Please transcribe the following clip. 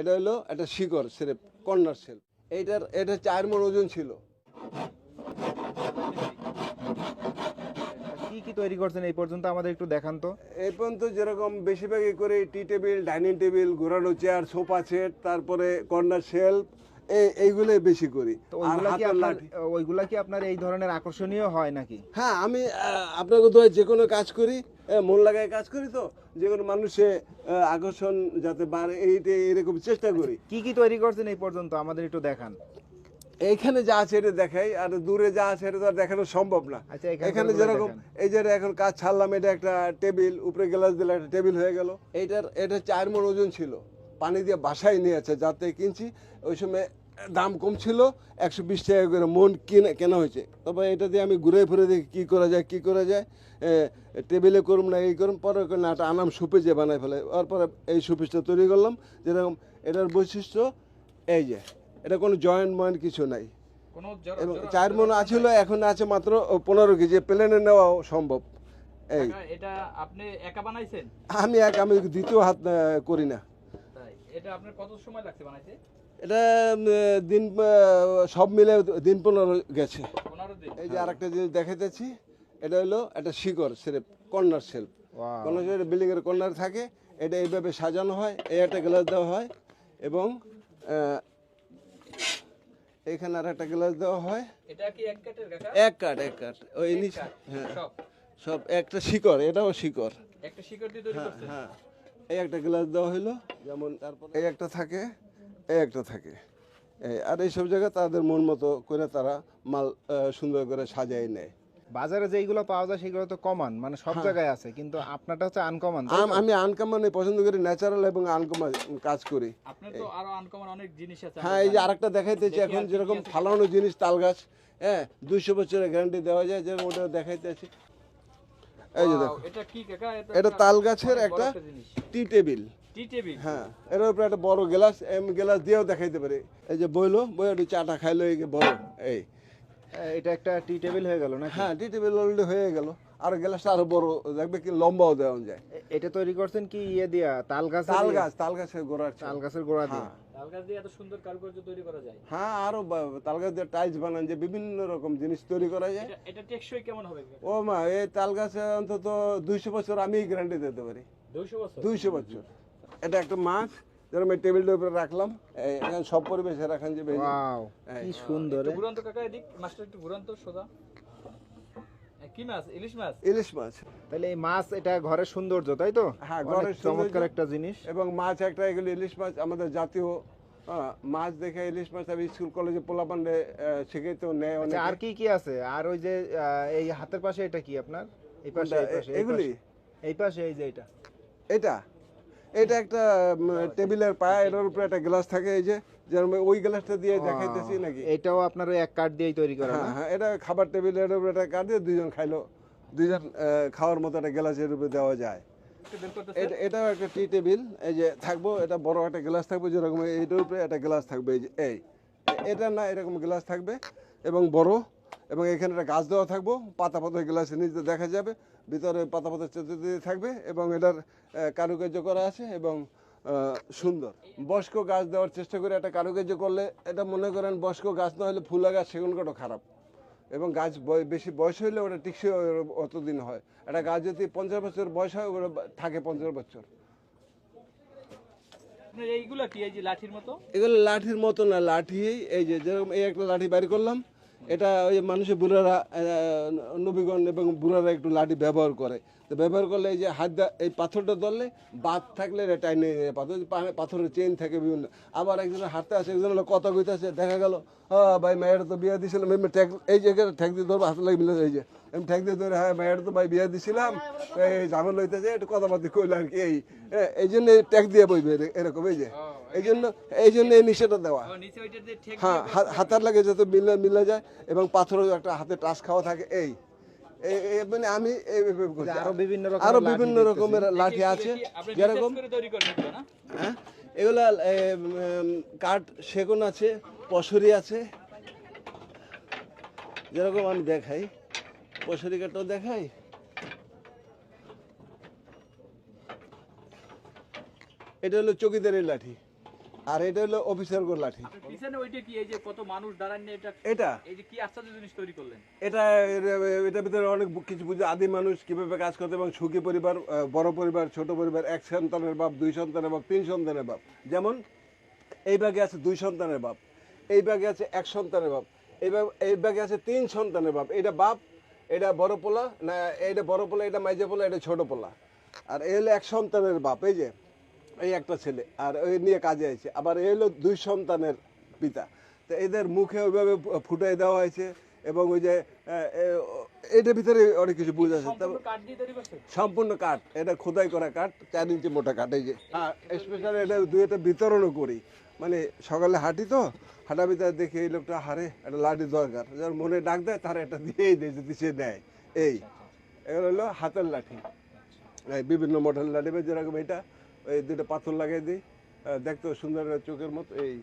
এটা হলো একটা শিকড় সেরে কর্নার সেল এইটার এটা চার মন ওজন ছিল। কি কি তৈরি করছেন এই পর্যন্ত আমাদের একটু দেখান তো। এই পর্যন্ত যেরকম বেশিরভাগই করে টি টেবিল ডাইনিং টেবিল ঘোরানো চেয়ার সোফা সেট তারপরে কর্নার শেলফ এই এইগুলোই বেশি করি। ওইগুলা কি আপনার এই ধরনের আকর্ষণীয় হয় নাকি? হ্যাঁ আমি আপনাকে তো যে কোনো কাজ করি মন লাগায় কাজ করি তো যে কোনো মানুষে আকর্ষণ যাতে বাড়ে এইটা এরকম চেষ্টা করি। কি কি তৈরি করছেন এই পর্যন্ত? আমাদের একটু দেখান। এইখানে যা আছে এটা দেখাই আর দূরে যা আছে এটা তো আর দেখানো সম্ভব না। আচ্ছা, এখানে যেরকম এই যে এখন কাজ ছাড়লাম এটা একটা টেবিল উপরে গ্লাস দিলে একটা টেবিল হয়ে গেল। এইটার এটা চার মন ওজন ছিল। পানি দিয়ে বাসায় নিয়ে আছে যাতে কিনছি ওই সময় দাম কম ছিল একশো বিশ টাকা করে মন কিনে কেনা হয়েছে। তবে এটা দিয়ে আমি ঘুরে ফিরে দেখি কী করা যায় কী করা যায়। টেবিলে করুম না এই করুম পরে না একটা আনাম সুপিস যে বানাই ফেলে। পরে এই সুপিসটা তৈরি করলাম যেরকম এটার বৈশিষ্ট্য এই যে এটা কোনো জয়েন্ট ময়েন্ট কিছু নাই। এবং চার মন আছিল এখন আছে মাত্র পনেরো কেজি প্লেনে নেওয়াও সম্ভব। এই। এটা আপনি একা বানাইছেন? আমি এক আমি দ্বিতীয় হাত করি না। এটা আপনার কত সময় লাগছে বানাইতে? এটা দিন সব মিলে দিন পনেরো গেছে। এই যে আরেকটা জিনিস দেখাইতেছি এটা হলো একটা শিকড় সেরেপ কর্নার শেল্ফ কর্নার বিল্ডিং এর কর্নার থাকে এটা এইভাবে সাজানো হয় এই একটা গ্লাস দেওয়া হয় এবং এখানে আর একটা গ্লাস দেওয়া হয়। এক কাঠ এক কাঠ। ওই এক নিচে হ্যাঁ। সব। সব একটা শিকড় এটাও শিকড়। একটা শিকড় দিয়ে তৈরি হ্যাঁ এই একটা গ্লাস দেওয়া হলো যেমন তারপর এই একটা থাকে একটা থাকে। এই আর এইসব জায়গায় তাদের মন মতো করে তারা মাল সুন্দর করে সাজাই নেয়। বাজারে যেগুলো পাওয়া যায় সেগুলো তো কমন মানে সব জায়গায় আছে কিন্তু আপনারটা হচ্ছে আনকমন আমি আনকমন পছন্দ করি ন্যাচারাল এবং আনকমন কাজ করি। আপনার তো আরও আনকমন অনেক জিনিস আছে হ্যাঁ এই যে আরেকটা দেখাইতেছি এখন যেরকম ফালানো জিনিস তাল গাছ হ্যাঁ দুইশো বছরের গ্যারান্টি দেওয়া যায় যেরকম ওটা দেখাইতেছি এই যে দেখো। এটা কি কাকা? এটা তাল গাছের একটা টি টেবিল টি টেবিল। হ্যাঁ এর উপরে একটা বড় গ্লাস এম গ্লাস দিয়েও দেখাইতে পারি। এই যে বইলো বই একটু চাটা খাইলো এই বড় এই। এটা একটা টি টেবিল হয়ে গেল না হ্যাঁ টি টেবিল অলরেডি হয়ে গেল। আর গ্লাসটা আরও বড় দেখবে কি লম্বাও দেওয়া যায়। এটা তৈরি করছেন কি ইয়ে দিয়া তাল গাছ তাল গাছ তাল গাছের গোড়ার তাল গাছের গোড়া দিয়ে। তাল গাছ দিয়ে এত সুন্দর কারুকার্য তৈরি করা যায়? হ্যাঁ আরও তাল গাছ দিয়ে টাইলস বানান যে বিভিন্ন রকম জিনিস তৈরি করা যায়। এটা এটা টেকসই কেমন হবে? ও মা এই তাল গাছে অন্তত দুইশো বছর আমি গ্যারান্টি দিতে পারি। 200 বছর? দুইশো বছর। এটা একটা মাছ যেরকম এই টেবিলটার উপরে রাখলাম। এই এখানে সব পরিবেশে রাখান যে কি সুন্দর একটু ঘুরান তো কাকা এদিক মাছটা একটু ঘুরান তো সোজা। কি মাছ? ইলিশ মাছ? ইলিশ মাছ। তাহলে এই মাছ এটা ঘরের সৌন্দর্য তাই তো? হ্যাঁ, ঘরের চমৎকার একটা জিনিস। এবং মাছ একটা এগুলো ইলিশ মাছ আমাদের জাতীয় মাছ দেখে ইলিশ মাছ আমি স্কুল কলেজে নেয় অনেকে। আচ্ছা, আর কি কি আছে? আর ওই যে এই হাতের পাশে এটা কি আপনার? এই পাশে এগুলি? এই পাশে এই যে এটা। এটা? এটা একটা টেবিলের পায়া এটার উপরে একটা গ্লাস থাকে এই যে যেরকম ওই গ্লাসটা দিয়ে দেখাইতেছি নাকি? এটাও আপনার এক কাঠ দিয়েই তৈরি করা হ্যাঁ হ্যাঁ এটা খাবার টেবিলের উপরে একটা কাট দিয়ে দুইজন খাইলো। দুইজন খাওয়ার মতো একটা গ্লাসের উপরে দেওয়া যায়। এটাও একটা টি টেবিল এই যে থাকব এটা বড় একটা গ্লাস থাকবে যেরকম এইটার উপরে একটা গ্লাস থাকবে এই যে এই। এটা না এরকম গ্লাস থাকবে এবং বড় এবং এখানে একটা গাছ দেওয়া থাকব পাতা পাতা গ্লাসের নিচে দেখা যাবে ভিতরে পাতা পাতা চতুর্দিকে থাকবে এবং এটার কারুকার্য করা আছে এবং সুন্দর। বয়স্ক গাছ দেওয়ার চেষ্টা করে একটা কারুকার্য করলে এটা মনে করেন বয়স্ক গাছ না হলে ফুলা গাছ সেগুন কাঠও খারাপ। এবং গাছ বয়- বেশি বয়স হইলে ওটা টিকসই অতদিন হয়। একটা গাছ যদি পঞ্চাশ বছর বয়স হয় ওটা থাকে পঞ্চাশ বছর। এইগুলা কি এই যে লাঠির মতো? এগুলো লাঠির মতো না লাঠি এই যে যেরকম এই একটা লাঠি বাইর করলাম এটা ওই মানুষের বুড়ারা নবীগণ এবং বুড়ারা একটু লাঠি ব্যবহার করে। তো ব্যবহার করলে এই যে হাত এই পাথরটা ধরলে বাদ থাকলে এটা টাইনে। পাথর পাথরের চেন থাকে বিভিন্ন। আবার একজনের হাতে আছে একজন হলো কথা কইতেছে দেখা গেল হ্যাঁ ভাই মায়ের তো বিয়ে দিছিলাম, এমনি ঠেক এই জায়গায় ঠেক দিয়ে ধরবো, হাতে লাগে মিলে এই যে। আমি ঠেক দিয়ে ধরে হ্যাঁ মায়ের তো ভাই বিয়ে দিয়েছিলাম এই ঝামেলা হইতেছে, একটু কথাবার্তা কইলো আর কি, এই এই জন্য ট্যাগ দিয়ে বইবে এর- এরকম, এই যে। এই জন্য এই জন্য এই নিষেধটা দেওয়া। ও নিচে ওইটা দিয়ে ঠেক হ্যাঁ হা- হাতার লাগে যাতে মিলে মিলে যায় এবং পাথরের একটা হাতে টাচ খাওয়া থাকে এই। মানে আমি। আরও বিভিন্ন রকমের আরও লাঠি বিভিন্ন রকমের লাঠি আছে। যেরকম হ্যাঁ? এগুলা কাঠ সেগুন আছে পশুরি আছে। যেরকম আমি দেখাই পশুরি কাঠটাও দেখাই। এটা হলো চকিদারের লাঠি। আর এটা হলো অফিসার গোল লাঠি পিছনে ওইটা কি এই যে কত মানুষ দাঁড়ান এটা এটা। এই যে কি আশ্চর্য জিনিস তৈরি করলেন? এটা এটার ভিতরে অনেক কিছু বুঝে আদি মানুষ কীভাবে কাজ করতে এবং সুখী পরিবার বড় পরিবার ছোট পরিবার এক সন্তানের বাপ দুই সন্তানের বাপ তিন সন্তানের বাপ। যেমন এই ভাগে আছে দুই সন্তানের বাপ এই ভাগে আছে এক সন্তানের বাপ এই এই ভাগে আছে তিন সন্তানের বাপ। এটা বাপ এটা বড় পোলা না এটা বড় পোলা এটা মাইজে পোলা এটা ছোট পোলা। আর এই হলো এক সন্তানের বাপ এই যে। এই একটা ছেলে আর ওই নিয়ে কাজে আছে আবার এই হলো দুই সন্তানের পিতা। তো এদের মুখে ওইভাবে ফুটাই দেওয়া হয়েছে এবং ওই যে এটার ভিতরে অনেক কিছু বুঝা আছে। সম্পূর্ণ কাঠ এটা খোদাই করা কাঠ চার ইঞ্চি মোটা কাঠ। এই যে স্পেশাল এটা দুই একটা বিতরণও করি। মানে সকালে হাঁটি তো হাঁটা ভিতরে দেখি এই লোকটা হারে একটা লাঠি দরকার। যার মনে ডাক দেয় তার একটা দিয়েই দেয় যদি সে দেয় এই এগুলো হলো হাতের লাঠি। বিভিন্ন মডেল লাঠি বা যেরকম এটা এই দুটো পাথর লাগাই দিই। দেখতে সুন্দর চোখের মতো এই